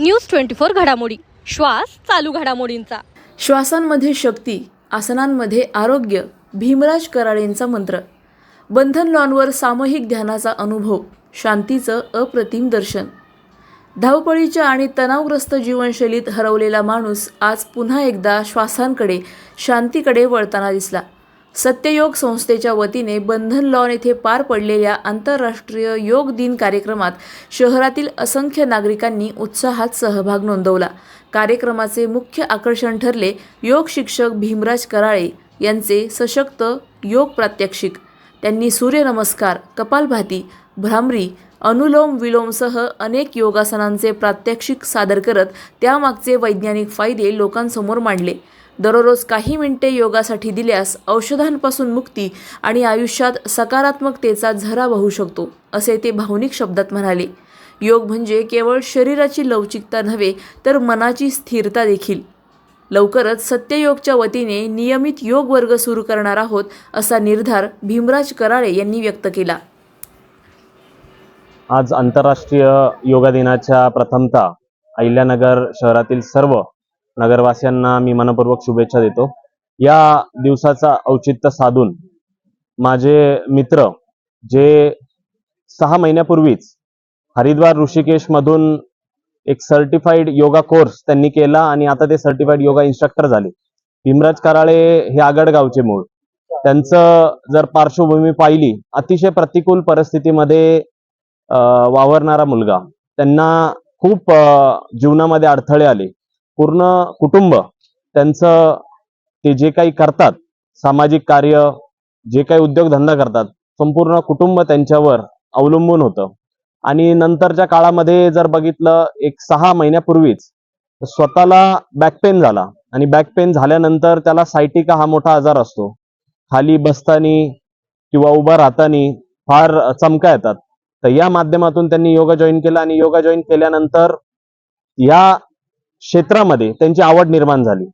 News twenty four घडामोडी. श्वास चालू घडामोडींचा. श्वासांमध्ये शक्ती आसनांमध्ये आरोग्य भीमराज कराळेंचा मंत्र. बंधन लॉनवर सामूहिक ध्यानाचा अनुभव शांतीचं अप्रतिम दर्शन. धावपळीच्या आणि तणावग्रस्त जीवनशैलीत हरवलेला माणूस आज पुन्हा एकदा श्वासांकडे शांतीकडे वळताना दिसला. सत्ययोग संस्थेच्या वतीने बंधन लॉन येथे पार पडलेल्या आंतरराष्ट्रीय योग दिन कार्यक्रमात शहरातील असंख्य नागरिकांनी उत्साहात सहभाग नोंदवला. कार्यक्रमाचे मुख्य आकर्षण ठरले योग शिक्षक भीमराज कराळे यांचे सशक्त योग प्रात्यक्षिक. त्यांनी सूर्यनमस्कार कपालभाती भ्रामरी अनुलोम विलोमसह अनेक योगासनांचे प्रात्यक्षिक सादर करत त्यामागचे वैज्ञानिक फायदे लोकांसमोर मांडले. दररोज काही मिनिटे योगासाठी दिल्यास औषधांपासून मुक्ती आणि आयुष्यात सकारात्मकतेचा झरा वाहू शकतो असे ते भावनिक शब्दात म्हणाले. योग म्हणजे केवळ शरीराची लवचिकता नव्हे तर मनाची स्थिरता देखील. लवकरच सत्ययोगच्या वतीने नियमित योग वर्ग सुरू करणार आहोत असा निर्धार भीमराज कराळे यांनी व्यक्त केला. आज आंतरराष्ट्रीय योगा दिनाच्या प्रथमतः अहिल्यानगर शहरातील सर्व नगरवासियांना मी मनपूर्वक शुभेच्छा देतो. या दिवसाचा औचित्य साधून माझे मित्र जे सहा महिन्यापूर्वीच हरिद्वार ऋषिकेश मधून एक सर्टिफाईड योगा कोर्स त्यांनी केला आणि आता ते सर्टिफाईड योगा इन्स्ट्रक्टर झाले. भीमराज कराळे हे आगडगावचे मूळ. त्यांचं जर पार्श्वभूमी पाहिली अतिशय प्रतिकूल परिस्थितीमध्ये वावरणारा मुलगा. त्यांना खूप जीवनामध्ये अडथळे आले. पूर्ण कुटुंब त्यांचं ते जे काही करतात सामाजिक कार्य जे काही उद्योगधंदा करतात संपूर्ण कुटुंब त्यांच्यावर अवलंबून होतं. आणि नंतरच्या काळामध्ये जर बघितलं एक सहा महिन्यापूर्वीच स्वतःला बॅक पेन झाला. आणि बॅक पेन झाल्यानंतर त्याला सायटिका हा मोठा आजार असतो. खाली बसतानी किंवा उभा राहतानी फार चमका येतात. तर या माध्यमातून त्यांनी योगा जॉईन केला आणि योगा जॉईन केल्यानंतर या क्षेत्रामध्ये त्यांची आवड निर्माण झाली.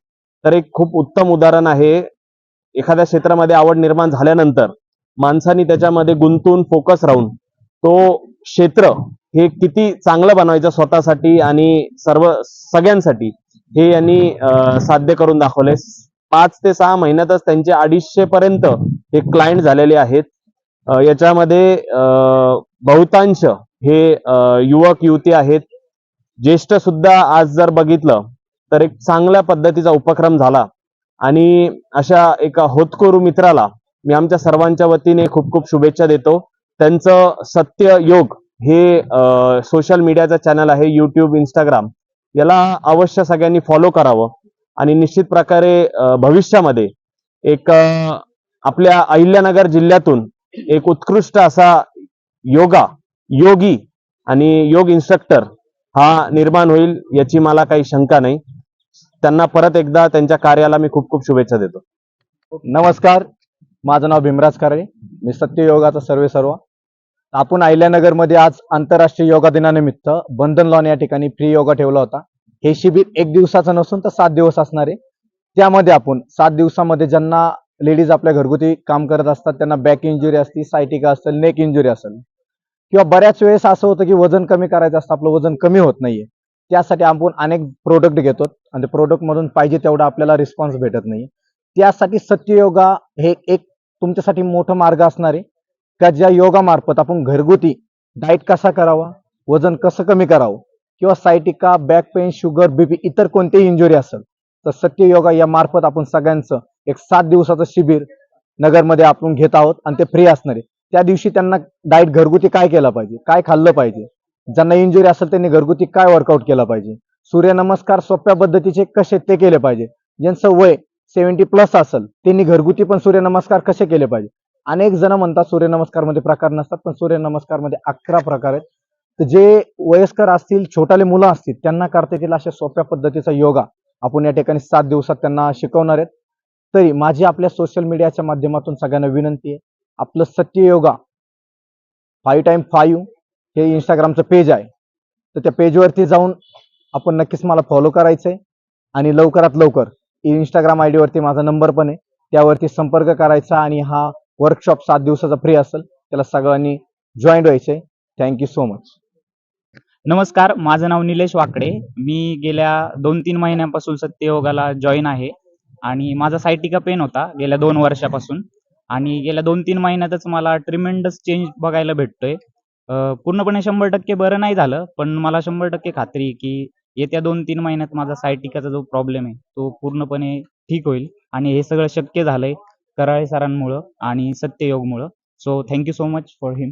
तर एक खूप उत्तम उदाहरण आहे एखाद्या क्षेत्रामध्ये आवड निर्माण झाल्यानंतर माणसानी त्याच्यामध्ये गुंतून फोकस राहून तो क्षेत्र हे किती चांगलं बनवायचं स्वतःसाठी आणि सर्व सगळ्यांसाठी हे यांनी साध्य करून दाखवले. पाच ते सहा महिन्यातच त्यांचे अडीचशे पर्यंत हे क्लायंट झालेले आहेत. याच्यामध्ये बहुतांश हे युवक युवती आहेत. ज्येष्ठ सुद्धा आज जर बघितलं तर एक चांगल्या पद्धतीचा उपक्रम झाला. आणि अशा एका होतकोरू मित्राला मी आमच्या सर्वांच्या वतीने खूप खूप शुभेच्छा देतो. त्यांचं सत्य योग हे सोशल मीडियाचं चॅनल आहे युट्यूब इंस्टाग्राम याला अवश्य सगळ्यांनी फॉलो करावं. आणि निश्चित प्रकारे भविष्यामध्ये एक आपल्या अहिल्यानगर जिल्ह्यातून एक उत्कृष्ट असा योगा योगी आणि योग इन्स्ट्रक्टर हा निर्माण होईल याची मला काही शंका नाही. त्यांना परत एकदा त्यांच्या कार्याला मी खूप खूप शुभेच्छा देतो. नमस्कार. माझं नाव भीमराज खरे. मी सत्य योगाचा सर्वे सर्व. आपण अहिल्यानगरमध्ये आज आंतरराष्ट्रीय योगा दिनानिमित्त बंधन लॉन या ठिकाणी फ्री योगा ठेवला होता. हे शिबिर एक दिवसाचं नसून तर सात दिवस असणार आहे. त्यामध्ये आपण सात दिवसामध्ये ज्यांना लेडीज आपल्या घरगुती काम करत असतात त्यांना बॅक इंजुरी असते सायटिका असेल नेक इंजुरी असेल. किंवा बऱ्याच वेळेस असं होतं की वजन कमी करायचं असतं आपलं वजन कमी होत नाहीये. त्यासाठी आपण अनेक प्रोडक्ट घेतो आणि ते मधून पाहिजे तेवढा आपल्याला रिस्पॉन्स भेटत नाही त्यासाठी सत्ययोगा हे एक तुमच्यासाठी मोठं मार्ग असणार आहे. का ज्या योगामार्फत आपण घरगुती डाएट कसा करावा वजन कसं कमी करावं किंवा sciatica back pain sugar BP इतर कोणतेही इंजुरी असेल तर सत्य योगा या मार्फत आपण सगळ्यांचं एक सात दिवसाचं शिबिर नगरमध्ये आपण घेत आहोत आणि ते फ्री असणार. आहे त्या दिवशी त्यांना डाईट घरगुती काय केलं पाहिजे? काय खाल्लं पाहिजे? ज्यांना इंजुरी असेल त्यांनी घरगुती काय वर्कआउट केलं पाहिजे? सूर्यनमस्कार सोप्या पद्धतीचे कसे ते केले पाहिजे? ज्यांचं वय सेव्हन्टी प्लस असेल त्यांनी घरगुती पण सूर्यनमस्कार कसे केले पाहिजे? अनेक जण म्हणतात सूर्यनमस्कारमध्ये प्रकार नसतात पण सूर्यनमस्कारमध्ये अकरा प्रकार आहेत. तर जे वयस्कर असतील छोटाले मुलं असतील त्यांना करता येतील अशा सोप्या पद्धतीचा योगा. आपण या ठिकाणी सात दिवसात त्यांना शिकवणार आहेत. तरी माझी आपल्या सोशल मीडियाच्या माध्यमातून सगळ्यांना विनंती आहे. आपलं सत्य योगा फाईव्ह टाईम फाईव्ह हे इंस्टाग्रामचं पेज आहे. तर त्या पेजवरती जाऊन आपण नक्कीच मला फॉलो करायचंय. आणि लवकरात लवकर इंस्टाग्राम आय वरती माझा नंबर पण आहे. त्यावरती संपर्क करायचा आणि हा वर्कशॉप सात दिवसाचा फ्री असेल. त्याला सगळ्यांनी जॉईन व्हायचंय. थँक्यू सो मच नमस्कार माझं नाव निलेश वाकडे. मी गेल्या दोन तीन महिन्यांपासून सत्ययोगाला जॉईन आहे आणि माझा सायटिका पेन होता गेल्या दोन वर्षापासून. आणि गेल्या दोन तीन महिन्यातच मला ट्रिमेंडस चेंज बघायला भेटतोय. पूर्णपणे शंभर टक्के बरं नाही झालं पण मला शंभर टक्के खात्री की येत्या दोन तीन महिन्यात माझा सायटिकाचा जो प्रॉब्लेम आहे तो पूर्णपणे ठीक होईल. आणि हे सगळं शक्य झालंय कराळे सरांमुळं आणि सत्ययोगमुळं. So thank you so much for him